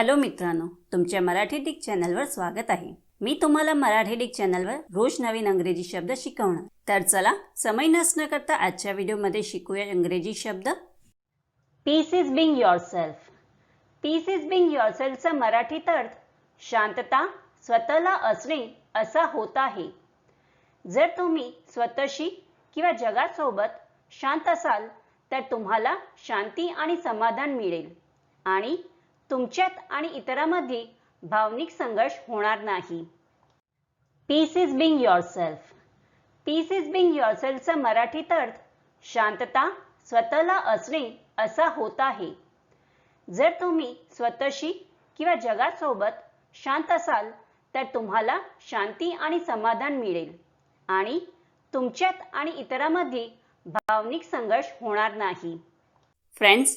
Hello मित्रांनो तुमच्या Marathi Dick चॅनलवर स्वागत आहे. मी तुम्हाला मराठी डिक चॅनलवर रोज नवीन अंग्रेजी शब्द शिकवणार. तर चला समय नसणं करता आजच्या व्हिडिओमध्ये शिकूया इंग्रजी शब्द. Peace is being yourself peace is being your सेल्फचा मराठीत अर्थ शांतता स्वतःला असणे असा होत आहे. जर तुम्ही स्वतःशी किंवा जगासोबत शांत असाल तर तुम्हाला शांती आणि समाधान मिळेल. आणि तुमच्यात आणि इतरांमध्ये भावनिक संघर्ष होणार नाही. Peace is being yourself peace is being your सेल्फचा मराठीत अर्थ शांतता स्वतःला असणे असा होत आहे. जर तुम्ही स्वतःशी किंवा जगासोबत शांत असाल तर तुम्हाला शांती आणि समाधान मिळेल आणि तुमच्यात आणि इतरांमध्ये भावनिक संघर्ष होणार नाही. फ्रेंड्स